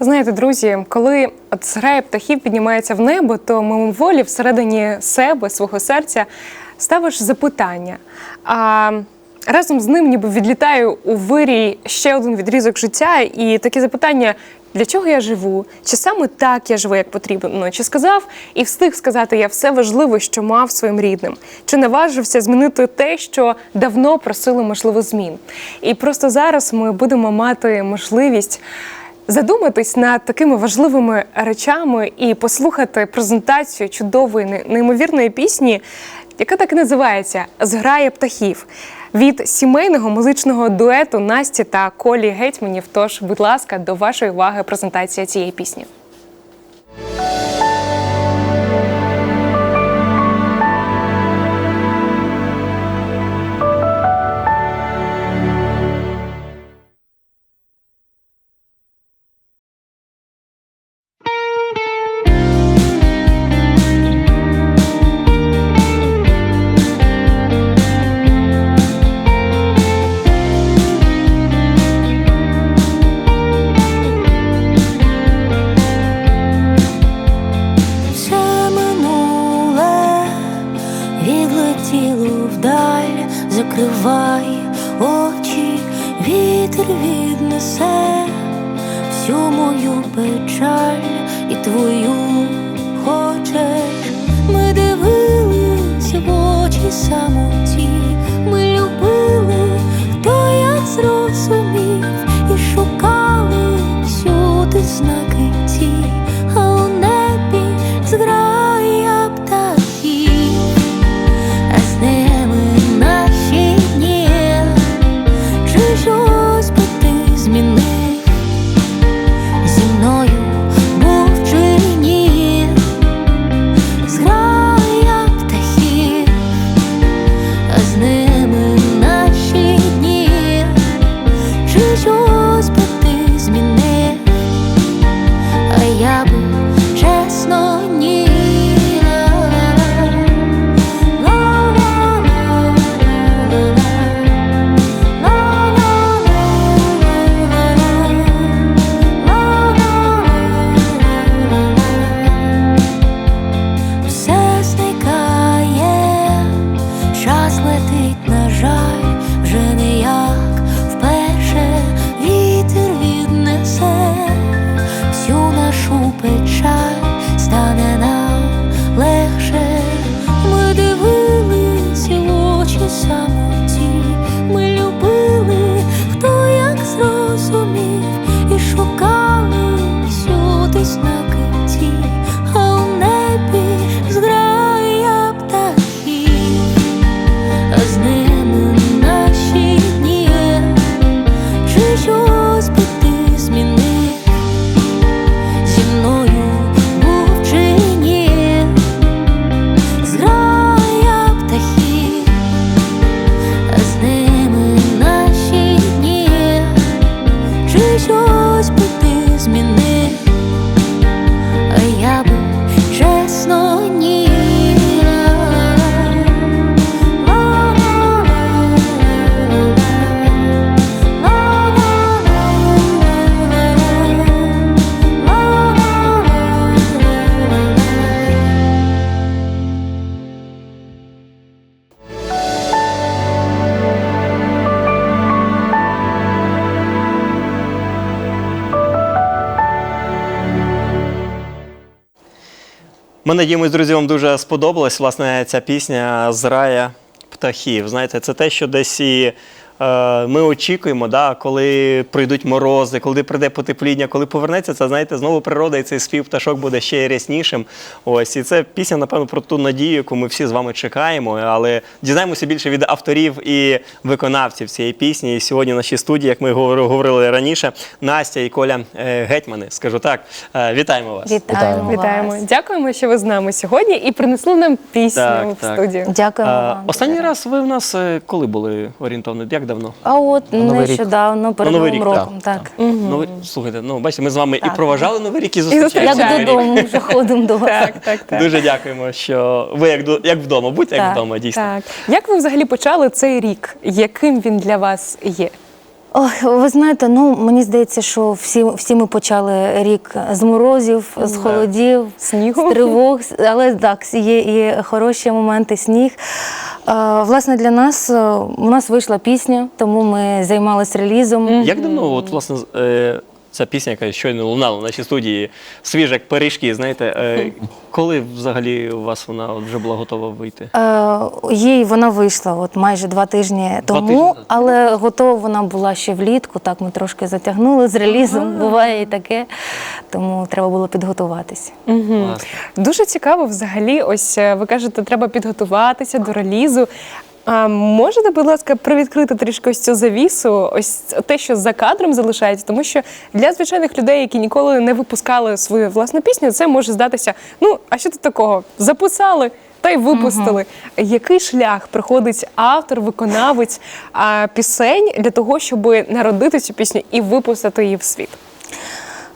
Знаєте, друзі, коли от зграя птахів піднімається в небо, то мимоволі всередині себе, свого серця, ставиш запитання. А разом з ним ніби відлітає у вирій ще один відрізок життя, і таке запитання. Для чого я живу? Чи саме так я живу, як потрібно? Чи сказав і встиг сказати я все важливе, що мав своїм рідним? Чи наважився змінити те, що давно просило можливо змін? І просто зараз ми будемо мати можливість задуматись над такими важливими речами і послухати презентацію чудової неймовірної пісні, яка так і називається Зграя птахів від сімейного музичного дуету Насті та Колі Гетьманів. Тож, будь ласка, до вашої уваги презентація цієї пісні. Очі самоті, ми любили, хто як зрозумів, і шукали всюди знаки Ми надіємось, друзі, вам дуже сподобалась власне ця пісня з рая птахів. Знаєте, це те, що десь і ми очікуємо, да, коли прийдуть морози, коли прийде потепління, коли повернеться, це знаєте, знову природа і цей спів пташок буде ще ряснішим. Ось і це пісня, напевно, про ту надію, яку ми всі з вами чекаємо. Але дізнаємося більше від авторів і виконавців цієї пісні. І сьогодні в нашій студії, як ми говори- говорили раніше, Настя і Коля е, Гетьмани. Скажу так, Е, вітаємо вас. Вітаємо. Вітаємо! вас. Дякуємо, що ви з нами сьогодні і принесли нам пісню Так, в так. студію. Дякуємо Е, вам. Останній раз ви в нас е, коли були орієнтовно? Як давно? А от Новий рік. нещодавно перед Новий Новим рік, роком, так. Новий, слухайте, ну бачите, ми з вами і Так. проважали новий рік, і зустрічаємося. Як Новий рік. додому вже ходимо до вас. Так, так, так. Дуже дякуємо, що ви як, до- як вдома, будьте як Так, вдома, дійсно. Так. Як ви взагалі почали цей рік? Яким він для вас є? Ой, ви знаєте, ну мені здається, що всі, всі ми почали рік з морозів, з холодів, Снігу. з тривог, але так, є і хороші моменти, сніг. Власне, для нас е, у нас вийшла пісня, тому ми займалися релізом. Як давно, от, власне, е, ця пісня, яка щойно лунала в нашій студії, свіжа як пиріжки, знаєте, е, коли взагалі у вас вона вже була готова вийти? Е, їй вона вийшла от майже два тижні тому, тижні але готова вона була ще влітку. Так ми трошки затягнули з релізом. Буває і таке, тому треба було підготуватися. Класно. Дуже цікаво взагалі. Ось е, ви кажете, треба підготуватися до релізу. А можете, будь ласка, привідкрити трішки ось цю завісу, ось те, що за кадром залишається, тому що для звичайних людей, які ніколи не випускали свою власну пісню, це може здатися. Ну, а що тут такого? Записали та й випустили. Який шлях проходить автор, виконавець а, пісень для того, щоб народити цю пісню і випустити її в світ?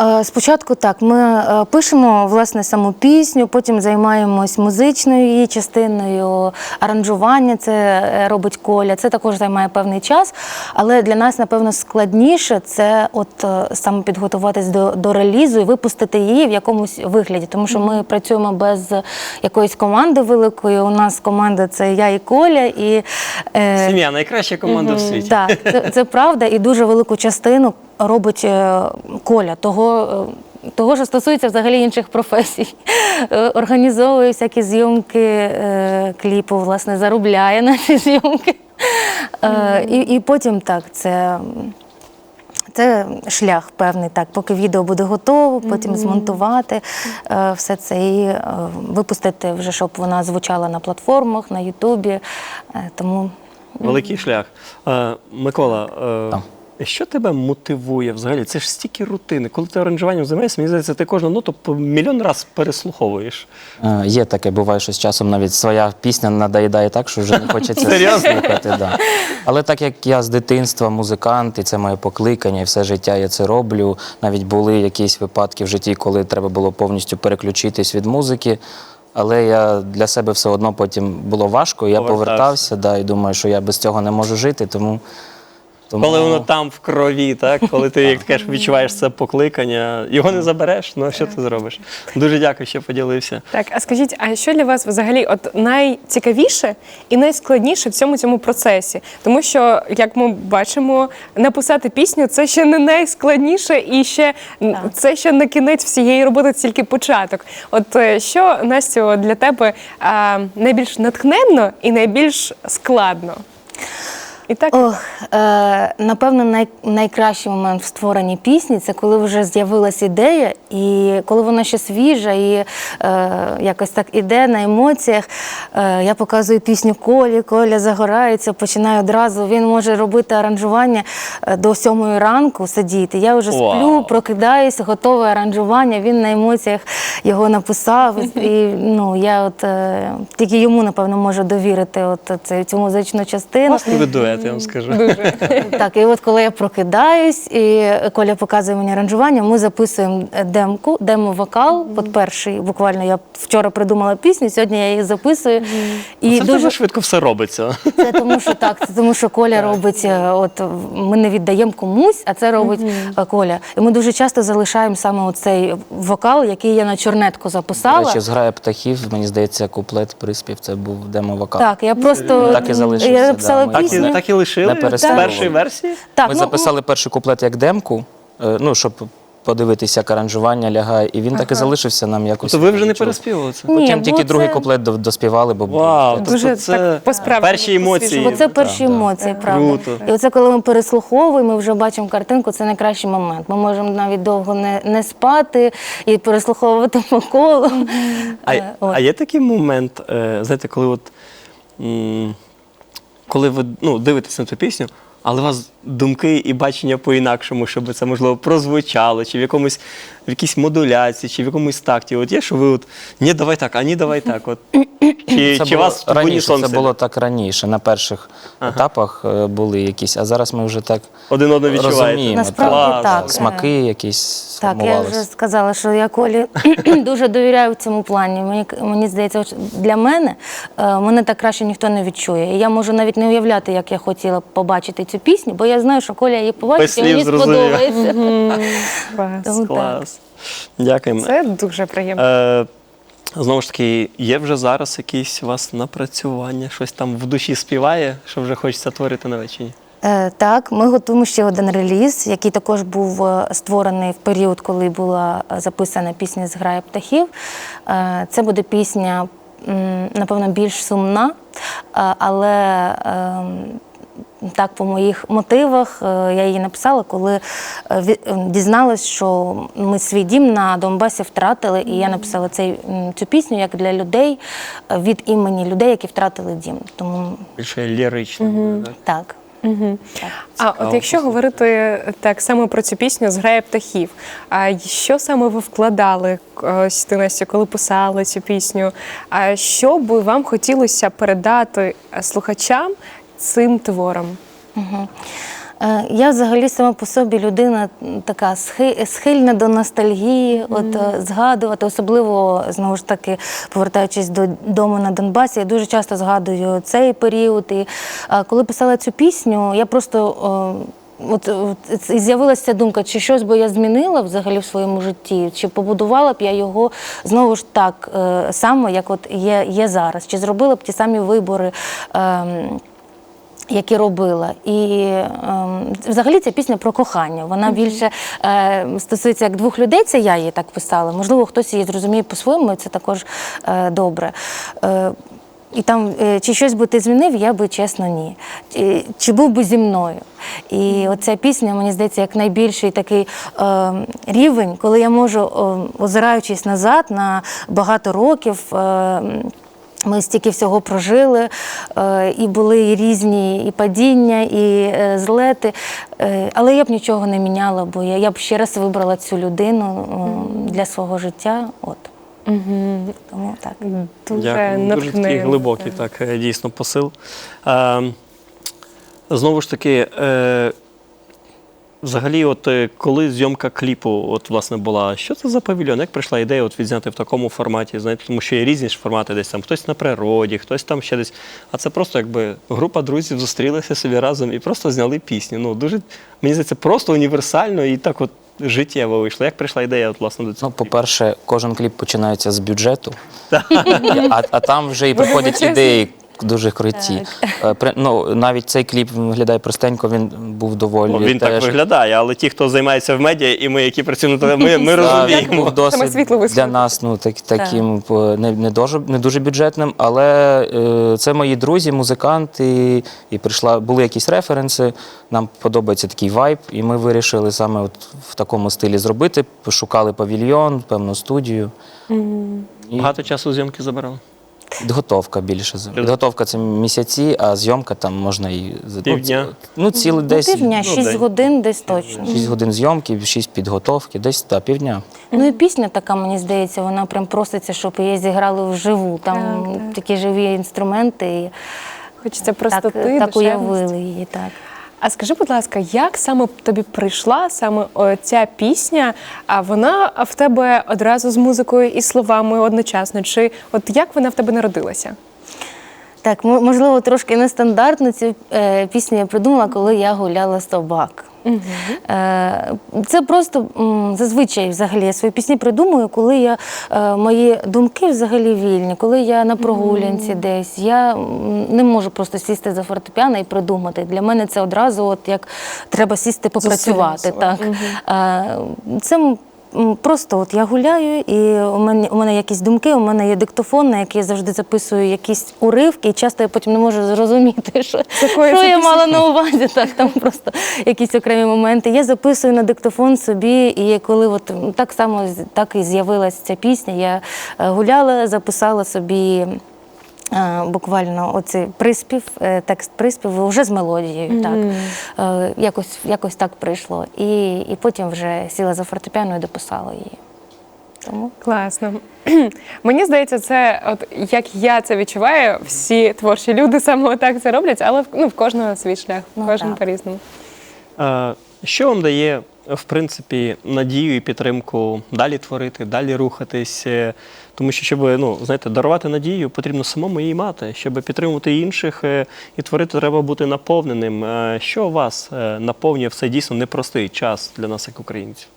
Е, Спочатку так, ми е, пишемо власне саму пісню, потім займаємось музичною її частиною, аранжування це е, робить Коля. Це також займає певний час. Але для нас, напевно, складніше це от саме підготуватись до, до релізу і випустити її в якомусь вигляді, тому що ми працюємо без якоїсь команди великої. У нас команда це я і Коля, і е, Сім'я найкраща команда в світі. так, це, це правда, і дуже велику частину робить е, Коля. Того, е, того, що стосується взагалі інших професій. Е, Організовує всякі зйомки кліпу, власне, заробляє на ці зйомки. І, і потім так, це. Це шлях певний, так, поки відео буде готово, потім змонтувати е, все це і е, випустити вже, щоб вона звучала на платформах, на Ютубі. Е, тому Великий шлях. Е, Микола, е, Так. Що тебе мотивує взагалі? Це ж стільки рутини. Коли ти оранжуванням займаєшся, мені здається, ти кожну ноту по мільйон раз переслуховуєш. Е, Є таке, буває, що з часом навіть своя пісня надоїдає так, що вже не хочеться Серйозно? слухати. Да. Але так як я з дитинства музикант, і це моє покликання, і все життя я це роблю. Навіть були якісь випадки в житті, коли треба було повністю переключитись від музики. Але я для себе все одно потім було важко. і Я Повертався. повертався, да, і думаю, що я без цього не можу жити. Тому, тому... Коли воно там в крові, так? коли ти, як кажеш, відчуваєш це покликання, його не забереш, ну що ти зробиш? Дуже дякую, що поділився. Так, а скажіть, а що для вас взагалі от найцікавіше і найскладніше в цьому цьому процесі? Тому що, як ми бачимо, написати пісню це ще не найскладніше, і ще н- це ще не кінець всієї роботи, тільки початок. От е, що Настю для тебе а, найбільш натхненно і найбільш складно? І так Ох, е, напевно, най, найкращий момент в створенні пісні це коли вже з'явилася ідея, і коли вона ще свіжа, і е, якось так іде на емоціях. Е, я показую пісню Колі, Коля загорається, починає одразу. Він може робити аранжування е, до сьомої ранку, сидіти. Я вже сплю, Вау. прокидаюся, готове аранжування. Він на емоціях його написав. І ну, я от е, тільки йому, напевно, можу довірити от цю, цю музичну частину. Ви дует, я вам скажу. дуже. Так, і от коли я прокидаюсь, і Коля показує мені аранжування, ми записуємо демку, демо-вокал. От перший, буквально я вчора придумала пісню, сьогодні я її записую. І Це дуже дуже швидко все робиться. це тому, що так, це тому, що Коля робить, е, от ми не віддаємо комусь, а це робить е, Коля. І ми дуже часто залишаємо саме оцей вокал, який я на чорнетку До записала. речі, зграє птахів, мені здається, куплет, приспів, це був демо-вокал. Так, я просто Так і залишився, я да, написала ми Так і, пісню. так і лишили Не в переспівували. першій версії. Так, Ми ну, записали перший куплет як демку, е, ну, щоб подивитися, як аранжування лягає, і він так і залишився нам якось. То ви вже не чув. переспівали це? Ні, Потім бо тільки другий це- куплет до- доспівали, бо був Вау. Дуже тобто це так по-справжньому, перші емоції. Бо це перші Так, емоції, правда. Круто. І оце, коли ми переслуховуємо, ми вже бачимо картинку, це найкращий момент. Ми можемо навіть довго не, не спати і переслуховувати по колу. А, Е, от. а є такий момент, е, знаєте, коли от м, коли ви ну, дивитесь на цю пісню, але у вас думки і бачення по-інакшому, щоб це можливо прозвучало, чи в якомусь в якійсь модуляції чи в якомусь такті? От є, що ви от ні, давай так, а ні, давай так. От. Чи, Це чи вас в раніше, це було так раніше. На перших етапах е, були якісь, а зараз ми вже так один одного відчуваєте? розуміємо. Насправді Клас. так. Смаки якісь Так, я сформувалися. вже сказала, що я Колі дуже довіряю в цьому плані. Мені, мені здається, от для мене е, мене так краще ніхто не відчує. І я можу навіть не уявляти, як я хотіла б побачити цю пісню, бо я знаю, що Коля її побачить Без і мені зрозумів. сподобається. Тому так. Клас. Дякуємо. Це дуже приємно. Е, знову ж таки, є вже зараз якісь у вас напрацювання, щось там в душі співає, що вже хочеться творити на вечері? Е, Так, ми готуємо ще один реліз, який також був е, створений в період, коли була е, записана пісня Зграя птахів. Е, Це буде пісня, напевно, більш сумна, е, але ем, так, по моїх мотивах е, я її написала, коли е, е, дізналась, що ми свій дім на Донбасі втратили, і я написала цей, цю пісню як для людей від імені людей, які втратили дім. Тому Більше лірично. буде, так? так. А от якщо говорити так саме про цю пісню «Зграя птахів, а що саме ви вкладали ось ти Настя, коли писали цю пісню? А що би вам хотілося передати слухачам цим твором? Е, Я взагалі сама по собі людина така схильна до ностальгії, от е, згадувати, особливо знову ж таки повертаючись до дому на Донбасі, я дуже часто згадую цей період. І е, коли писала цю пісню, я просто. е, От, от з'явилася думка, чи щось би я змінила взагалі в своєму житті, чи побудувала б я його знову ж так е, само, як от є, є зараз, чи зробила б ті самі вибори. ем, які робила. І ем, взагалі ця пісня про кохання. Вона більше е, стосується як двох людей, це я її так писала. Можливо, хтось її зрозуміє по-своєму, і це також е, добре. Е, і там, е, чи щось би ти змінив, я би чесно ні. Чи, чи був би зі мною? І оця пісня, мені здається, як найбільший такий е, рівень, коли я можу, е, озираючись назад на багато років. Е, ми стільки всього прожили, е, і були і різні і падіння, і е, злети. Е, Але я б нічого не міняла, бо я, я б ще раз вибрала цю людину для свого життя. От. Тому так. Дуже. Дуже такий глибокий, так, дійсно посил. Е, знову ж таки, взагалі, от е, коли зйомка кліпу от, власне, була, що це за павільйон? Як прийшла ідея от, відзняти в такому форматі? Знаєте, тому що є різні ж формати, десь там хтось на природі, хтось там ще десь. А це просто якби група друзів зустрілася собі разом і просто зняли пісню. Ну, дуже, мені здається, просто універсально і так от життєво вийшло. Як прийшла ідея от, власне, до цього? Ну, по-перше, кожен кліп починається з бюджету, а, а там вже і приходять ідеї дуже круті. Е, при- Ну, навіть цей кліп виглядає простенько, він був доволі. Ну, він так виглядає, але ті, хто займається в медіа, і ми, які працюємо, ми, ми розуміємо. був досить світло для нас ну, так, таким е, не, не, дуже, не дуже бюджетним, але е, це мої друзі, музиканти, і прийшла, були якісь референси, нам подобається такий вайб, і ми вирішили саме от в такому стилі зробити. Пошукали павільйон, певну студію. І Багато часу зйомки забирали. Підготовка більше. Підготовка це місяці, а зйомка там можна і Півдня. Ну, це- Ну, цілий Ну, десь півдня, ну, 6 ну, годин десь точно. 6 годин зйомки, 6 підготовки, десь та, півдня. Ну і пісня така, мені здається, вона прям проситься, щоб її зіграли вживу. Там Так, так. такі живі інструменти. І Хочеться простоти, так так уявили її. Так. А скажи, будь ласка, як саме тобі прийшла саме ця пісня? А вона в тебе одразу з музикою і словами одночасно? Чи от як вона в тебе народилася? Так, мо- можливо, трошки нестандартно цю е, пісню я придумала, коли я гуляла з собак. Е, це просто зазвичай взагалі я свої пісні придумую, коли я е, мої думки взагалі вільні, коли я на прогулянці десь. Я не можу просто сісти за фортепіано і придумати. Для мене це одразу, от як треба сісти попрацювати. Так. Угу. Це Просто от я гуляю, і у мене у мене якісь думки, у мене є диктофон, на який я завжди записую якісь уривки, і часто я потім не можу зрозуміти, що, що я мала на увазі. Так, там просто якісь окремі моменти. Я записую на диктофон собі, і коли от так само так і з'явилася ця пісня, я е, гуляла, записала собі. Е, буквально оцей приспів, е, текст приспіву вже з мелодією. Так. Е, Якось, якось так прийшло. І, і потім вже сіла за фортепіано і дописала її. Тому Класно. Мені здається, це от як я це відчуваю, всі творчі люди саме так це роблять, але ну, в кожного свій шлях, Ну, кожен по-різному. Що вам дає, в принципі, надію і підтримку далі творити, далі рухатись? Тому що, щоб ну, знаєте, дарувати надію, потрібно самому її мати. Щоб підтримувати інших е, і творити, треба бути наповненим. Е, Що вас е, наповнює в цей дійсно непростий час для нас, як українців?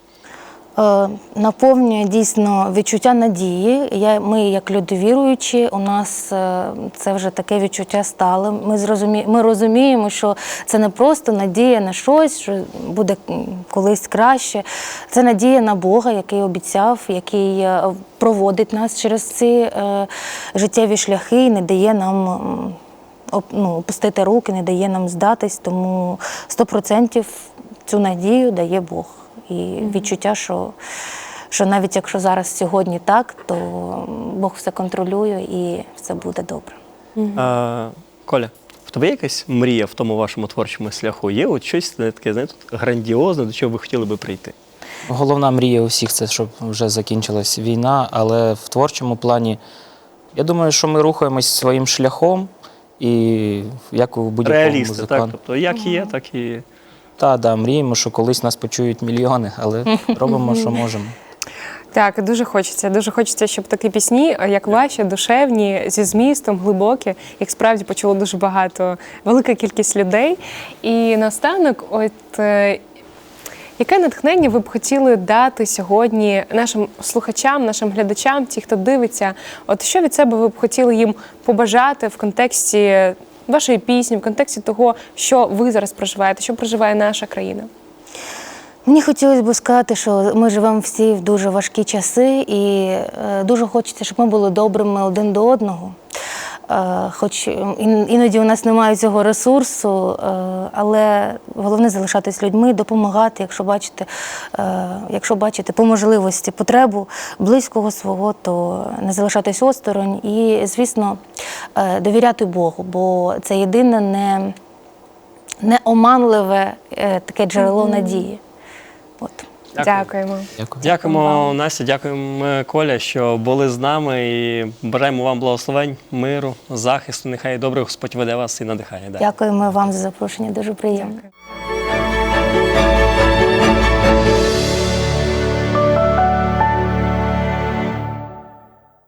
Е, наповнює дійсно відчуття надії. Я, ми, як люди віруючі, у нас е, це вже таке відчуття стало. Ми, зрозумі, ми розуміємо, що це не просто надія на щось, що буде колись краще. Це надія на Бога, який обіцяв, який е, проводить нас через ці життєві шляхи і не дає нам. Ну, опустити руки, не дає нам здатись, тому 100% цю надію дає Бог. І відчуття, що, що навіть якщо зараз сьогодні так, то Бог все контролює і все буде добре. Е, Коля, в тебе є якась мрія в тому вашому творчому шляху? Є от щось таке, знаєте, грандіозне, до чого ви хотіли би прийти? Головна мрія у всіх це, щоб вже закінчилась війна, але в творчому плані я думаю, що ми рухаємось своїм шляхом, і як у будь-якому Реалісти, так? Тобто, як є, так і. Та, да, мріємо, що колись нас почують мільйони, але робимо, що можемо. Так, дуже хочеться. Дуже хочеться, щоб такі пісні, як ваші, душевні, зі змістом, глибокі, їх справді почуло дуже багато, велика кількість людей. І наостанок, от е, яке натхнення ви б хотіли дати сьогодні нашим слухачам, нашим глядачам, ті, хто дивиться? От що від себе ви б хотіли їм побажати в контексті вашої пісні, в контексті того, що ви зараз проживаєте, що проживає наша країна? Мені хотілося б сказати, що ми живемо всі в дуже важкі часи, і е, дуже хочеться, щоб ми були добрими один до одного. Е, хоч іноді у нас немає цього ресурсу, е, але головне залишатись людьми, допомагати, якщо бачите, е, якщо бачите по можливості потребу близького свого, то не залишатись осторонь і, звісно, довіряти Богу, бо це єдине не, неоманливе таке джерело надії. От. Дякуємо. Дякую. Дякуємо, Настя, дякуємо, Коля, що були з нами і бажаємо вам благословень, миру, захисту. Нехай добре Господь веде вас і надихає. Дякуємо вам за запрошення, дуже приємно. Дякую.